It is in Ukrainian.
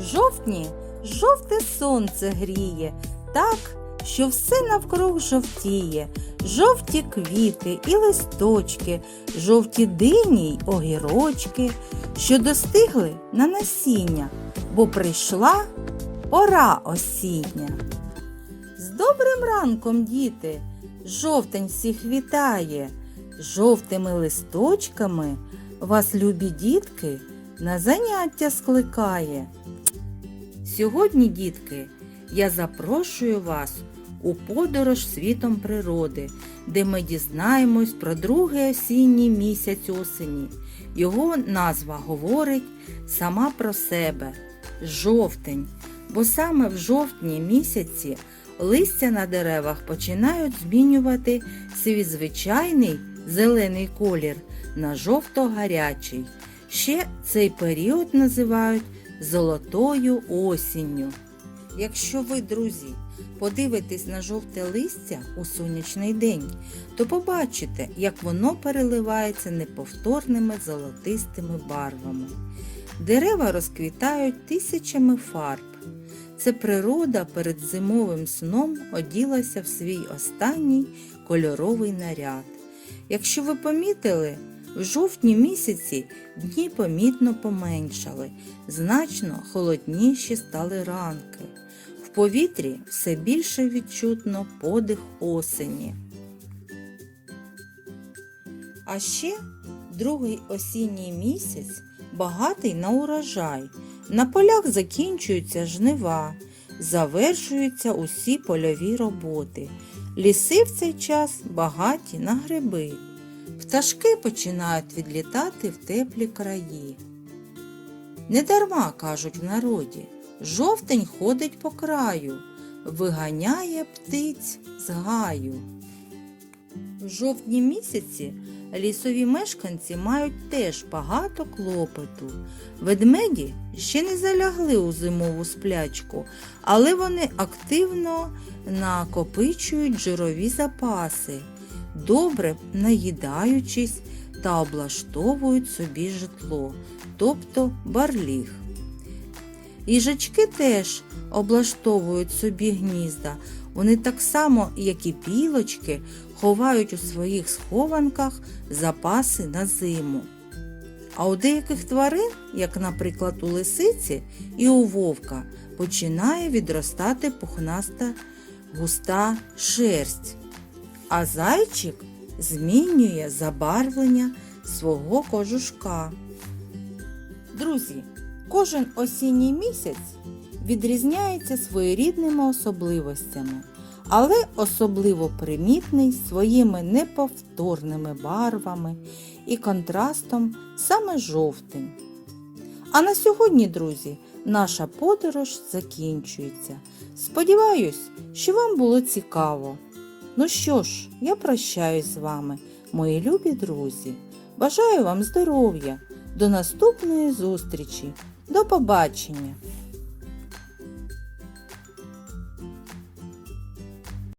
Жовтні жовте сонце гріє, так, що все навкруг жовтіє. Жовті квіти і листочки, жовті дині й огірочки, що достигли на насіння, бо прийшла пора осіння. З добрим ранком, діти, жовтень всіх вітає, жовтими листочками вас, любі дітки, на заняття скликає. Сьогодні, дітки, я запрошую вас у подорож світом природи, де ми дізнаємось про другий осінній місяць осені. Його назва говорить сама про себе жовтень, бо саме в жовтні місяці листя на деревах починають змінювати свій звичайний зелений колір на жовто-гарячий. Ще цей період називають золотою осінню. Якщо ви, друзі, подивитесь на жовте листя у сонячний день, то побачите, як воно переливається неповторними золотистими барвами. Дерева розквітають тисячами фарб. Це природа перед зимовим сном оділася в свій останній кольоровий наряд. Якщо ви помітили, в жовтні місяці дні помітно поменшали, значно холодніші стали ранки. В повітрі все більше відчутно подих осені. А ще другий осінній місяць багатий на урожай. На полях закінчуються жнива, завершуються усі польові роботи. Ліси в цей час багаті на гриби. Пташки починають відлітати в теплі краї. Недарма кажуть в народі, жовтень ходить по краю, виганяє птиць з гаю. В жовтні місяці лісові мешканці мають теж багато клопоту. Ведмеді ще не залягли у зимову сплячку, але вони активно накопичують жирові запаси, добре наїдаючись та облаштовують собі житло, тобто барліг. Їжачки теж облаштовують собі гнізда. Вони так само, як і білочки, ховають у своїх схованках запаси на зиму. А у деяких тварин, як, наприклад, у лисиці і у вовка, починає відростати пухнаста густа шерсть, а зайчик змінює забарвлення свого кожушка. Друзі, кожен осінній місяць відрізняється своєрідними особливостями, але особливо примітний своїми неповторними барвами і контрастом саме жовтень. А на сьогодні, друзі, наша подорож закінчується. Сподіваюсь, що вам було цікаво. Ну що ж, я прощаюсь з вами, мої любі друзі. Бажаю вам здоров'я. До наступної зустрічі. До побачення!